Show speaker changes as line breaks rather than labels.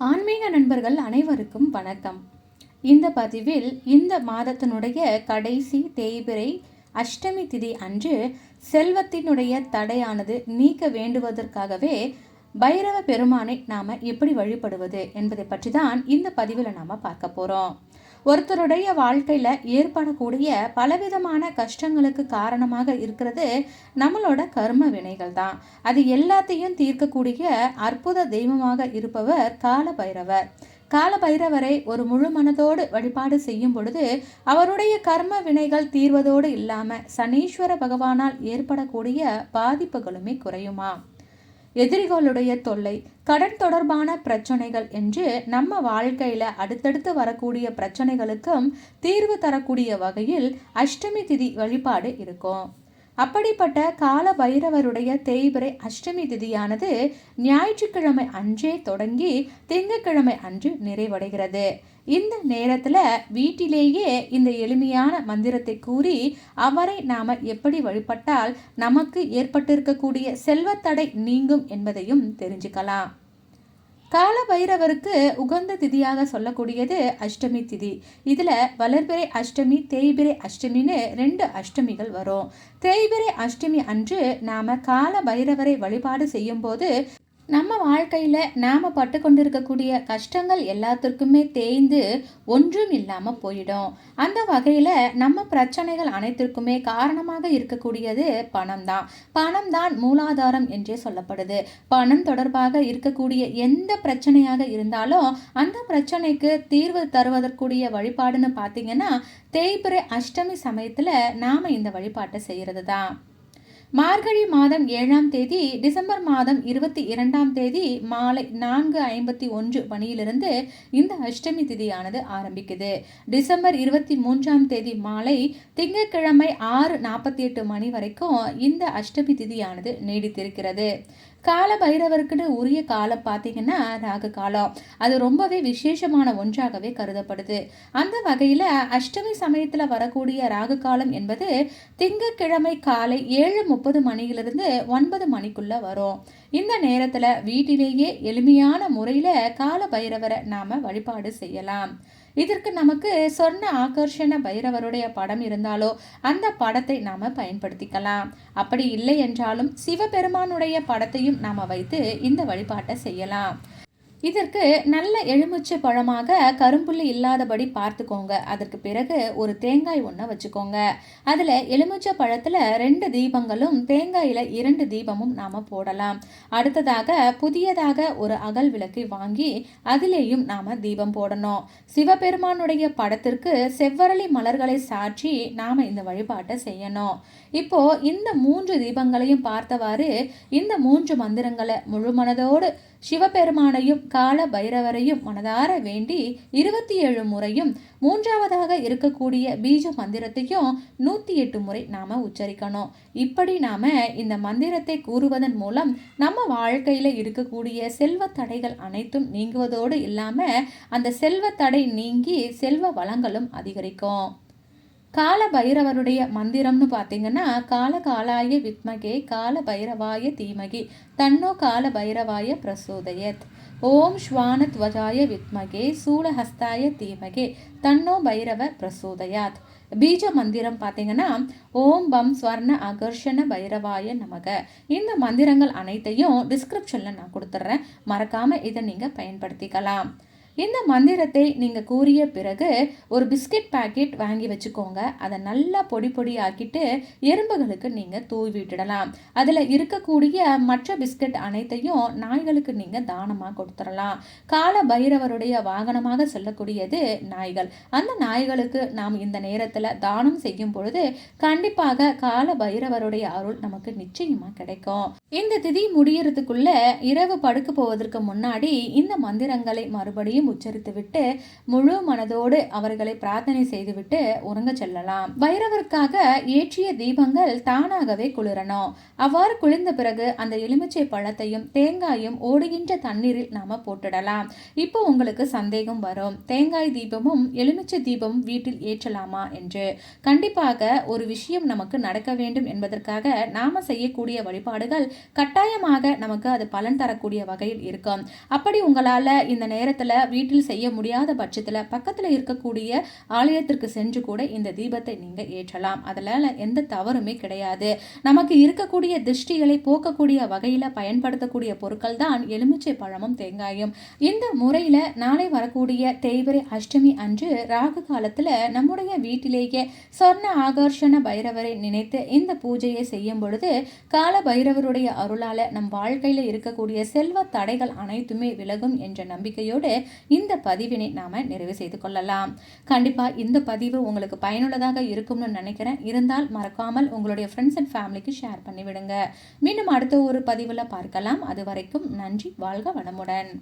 ஆன்மீக நண்பர்கள் அனைவருக்கும் வணக்கம். இந்த பதிவில் இந்த மாதத்தினுடைய கடைசி தேய்பிரை அஷ்டமி திதி அன்று செல்வத்தினுடைய தடையானது நீக்க வேண்டுவதற்காகவே பைரவ பெருமானை நாம் எப்படி வழிபடுவது என்பதை பற்றி தான் இந்த பதிவில் நாம் பார்க்க போகிறோம் ஒருத்தருடைய வாழ்க்கையில் ஏற்படக்கூடிய பலவிதமான கஷ்டங்களுக்கு காரணமாக இருக்கிறது நம்மளோட கர்ம வினைகள் தான். அது எல்லாத்தையும் தீர்க்கக்கூடிய அற்புத தெய்வமாக இருப்பவர் கால பைரவர் கால பைரவரை ஒரு முழு மனதோடு வழிபாடு செய்யும் பொழுது அவருடைய கர்ம வினைகள் தீர்வதோடு இல்லாமல் சனீஸ்வர பகவானால் ஏற்படக்கூடிய பாதிப்புகளுமே குறையுமா? எதிரிகளுடைய தொல்லை கடன் தொடர்பான பிரச்சனைகள் என்று நம்ம வாழ்க்கையில அடுத்தடுத்து வரக்கூடிய பிரச்சனைகளுக்கும் தீர்வு தரக்கூடிய வகையில் அஷ்டமி திதி வழிபாடு இருக்கும். அப்படிப்பட்ட கால பைரவருடைய தேய்பிரை அஷ்டமி திதியானது ஞாயிற்றுக்கிழமை அன்றே தொடங்கி திங்கக்கிழமை அன்று நிறைவடைகிறது. இந்த நேரத்தில் வீட்டிலேயே இந்த எளிமையான மந்திரத்தை கூறி அவரை நாம் எப்படி வழிபட்டால் நமக்கு ஏற்பட்டிருக்கக்கூடிய செல்வத்தடை நீங்கும் என்பதையும் தெரிஞ்சுக்கலாம். கால பைரவருக்கு உகந்த திதியாக சொல்லக்கூடியது அஷ்டமி திதி. இதில் வளர்பிறை அஷ்டமி தேய்பிரை அஷ்டமின்னு ரெண்டு அஷ்டமிகள் வரும். தேய்பிரை அஷ்டமி அன்று நாம் கால பைரவரை வழிபாடு செய்யும்போது நம்ம வாழ்க்கையில் நாம் பட்டு கொண்டிருக்கக்கூடிய கஷ்டங்கள் எல்லாத்திற்குமே தேய்ந்து ஒன்றும் இல்லாமல் போயிடும். அந்த வகையில் நம்ம பிரச்சனைகள் அனைத்திற்குமே காரணமாக இருக்கக்கூடியது பணம் தான் பணம் தான் மூலாதாரம் என்றே சொல்லப்படுது. பணம் தொடர்பாக இருக்கக்கூடிய எந்த பிரச்சனையாக இருந்தாலும் அந்த பிரச்சனைக்கு தீர்வு தருவதற்குரிய வழிபாடுன்னு பார்த்தீங்கன்னா தேய்பிறை அஷ்டமி சமயத்தில் நாம் இந்த வழிபாட்டை செய்கிறது தான் மார்கழி மாதம் ஏழாம் தேதி டிசம்பர் மாதம் இருபத்தி இரண்டாம் தேதி மாலை நான்கு ஐம்பத்தி ஒன்று மணியிலிருந்து இந்த அஷ்டமி திதியானது ஆரம்பிக்குது. டிசம்பர் இருபத்தி மூன்றாம் தேதி மாலை திங்கட்கிழமை ஆறு நாற்பத்தி எட்டு மணி வரைக்கும் இந்த அஷ்டமி திதியானது நீடித்திருக்கிறது. கால பைரவருக்குன்னு உரிய காலம் பார்த்தீங்கன்னா ராகு காலம் அது ரொம்பவே விசேஷமான ஒன்றாகவே கருதப்படுது. அந்த வகையில் அஷ்டமி சமயத்தில் வரக்கூடிய ராகு காலம் என்பது திங்கக்கிழமை காலை ஏழு முப்பது மணியிலிருந்து ஒன்பது மணிக்குள்ளே வரும். இந்த நேரத்தில் வீட்டிலேயே எளிமையான முறையில் கால பைரவரை நாம் வழிபாடு செய்யலாம். இதற்கு நமக்கு சொர்ண ஆகர்ஷண பைரவருடைய படம் இருந்தாலோ அந்த படத்தை நாம் பயன்படுத்திக்கலாம். அப்படி இல்லை என்றாலும் சிவபெருமானுடைய படத்தையும் நாம் வைத்து இந்த வழிபாட்டை செய்யலாம். இதற்கு நல்ல எலுமிச்சை பழமாக கரும்புள்ளி இல்லாதபடி பார்த்துக்கோங்க. அதற்கு பிறகு ஒரு தேங்காய் ஒன்றை வச்சுக்கோங்க. அதில் எலுமிச்சை பழத்தில் ரெண்டு தீபங்களும் தேங்காயில் இரண்டு தீபமும் நாம் போடலாம். அடுத்ததாக புதியதாக ஒரு அகல் விளக்கை வாங்கி அதிலேயும் நாம் தீபம் போடணும். சிவபெருமானுடைய படத்திற்கு செவ்வரளி மலர்களை சாற்றி நாம் இந்த வழிபாட்டை செய்யணும். இப்போது இந்த மூன்று தீபங்களையும் பார்த்தவாறு இந்த மூன்று மந்திரங்களை முழு மனதோடு சிவபெருமானையும் கால பைரவரையும் மனதார வேண்டி இருபத்தி ஏழு முறையும் மூன்றாவதாக இருக்கக்கூடிய பீஜ மந்திரத்தையும் நூற்றி எட்டு முறை நாம் உச்சரிக்கணும். இப்படி நாம் இந்த மந்திரத்தை கூறுவதன் மூலம் நம்ம வாழ்க்கையில் இருக்கக்கூடிய செல்வ தடைகள் அனைத்தும் நீங்குவதோடு இல்லாமல் அந்த செல்வ தடை நீங்கி செல்வ வளங்களும் அதிகரிக்கும். கால பைரவருடைய மந்திரம்னு பார்த்தீங்கன்னா கால காலாய வித்மகே கால பைரவாய தீமகி தன்னோ கால பைரவாய பிரசோதயத். ஓம் ஸ்வானத்வஜாய வித்மகே சூலஹஸ்தாய தீமகே தன்னோ பைரவ பிரசோதயாத். பீஜ மந்திரம் பார்த்தீங்கன்னா ஓம் பம் ஸ்வர்ண அகர்ஷண பைரவாய நமக. இந்த மந்திரங்கள் அனைத்தையும் டிஸ்கிரிப்ஷனில் நான் கொடுத்துட்றேன். மறக்காமல் இதை நீங்கள் பயன்படுத்திக்கலாம். இந்த மந்திரத்தை நீங்கள் கூறிய பிறகு ஒரு பிஸ்கட் பேக்கெட் வாங்கி வச்சுக்கோங்க. அதை நல்லா பொடி பொடி ஆக்கிட்டு எறும்புகளுக்கு நீங்கள் தூவி விட்டுடலாம். அதில் இருக்கக்கூடிய மற்ற பிஸ்கட் அனைத்தையும் நாய்களுக்கு நீங்கள் தானமாக கொடுத்துடலாம். கால பைரவருடைய வாகனமாக செல்லக்கூடியது நாய்கள். அந்த நாய்களுக்கு நாம் இந்த நேரத்தில் தானம் செய்யும் பொழுது கண்டிப்பாக கால பைரவருடைய அருள் நமக்கு நிச்சயமாக கிடைக்கும். இந்த திதி முடியறதுக்குள்ள இரவு படுக்க போவதற்கு முன்னாடி இந்த மந்திரங்களை மறுபடியும் உச்சரித்துவிட்டு முழு மனதோடு அவர்களை பிரார்த்தனை செய்துவிட்டு உறங்க செல்லலாம். வைரவருக்காக ஏற்றிய தீபங்கள் தானாகவே குளிரணும். அவ்வாறு குளிர்ந்த பிறகு அந்த எலுமிச்சை பழத்தையும் தேங்காயும் ஓடுகின்ற தண்ணீரில் நாம போட்டுடலாம். இப்போ உங்களுக்கு சந்தேகம் வரும். தேங்காய் தீபமும் எலுமிச்சை தீபமும் வீட்டில் ஏற்றலாமா என்று. கண்டிப்பாக ஒரு விஷயம் நமக்கு நடக்க வேண்டும் என்பதற்காக நாம செய்யக்கூடிய வழிபாடுகள் கட்டாயமாக நமக்கு அது பலன் தரக்கூடிய வகையில் இருக்கும். அப்படி உங்களால் இந்த நேரத்தில் வீட்டில் செய்ய முடியாத பட்சத்தில் பக்கத்தில் இருக்கக்கூடிய ஆலயத்திற்கு சென்று கூட இந்த தீபத்தை நீங்கள் ஏற்றலாம். அதில் எந்த தவறுமே கிடையாது. நமக்கு இருக்கக்கூடிய திருஷ்டிகளை போக்கக்கூடிய வகையில் பயன்படுத்தக்கூடிய பொருட்கள் தான் எலுமிச்சை பழமும் தேங்காயும். இந்த முறையில் நாளை வரக்கூடிய தேய்பிரை அஷ்டமி அன்று ராகு காலத்தில் நம்முடைய வீட்டிலேயே சொர்ண ஆகர்ஷண பைரவரை நினைத்து இந்த பூஜையை செய்யும் பொழுது கால பைரவருடைய அருளால் நம் வாழ்க்கையில் இருக்கக்கூடிய செல்வ தடைகள் அனைத்துமே விலகும் என்ற நம்பிக்கையோடு இந்த பதிவினை நாம் நிறைவு செய்து கொள்ளலாம். கண்டிப்பாக இந்த பதிவு உங்களுக்கு பயனுள்ளதாக இருக்கும்னு நினைக்கிறேன். இருந்தால் மறக்காமல் உங்களுடைய ஃப்ரெண்ட்ஸ் அண்ட் ஃபேமிலிக்கு ஷேர் பண்ணிவிடுங்க. மீண்டும் அடுத்த ஒரு பதிவில் பார்க்கலாம். அது வரைக்கும் நன்றி வாழ்க வளமுடன்.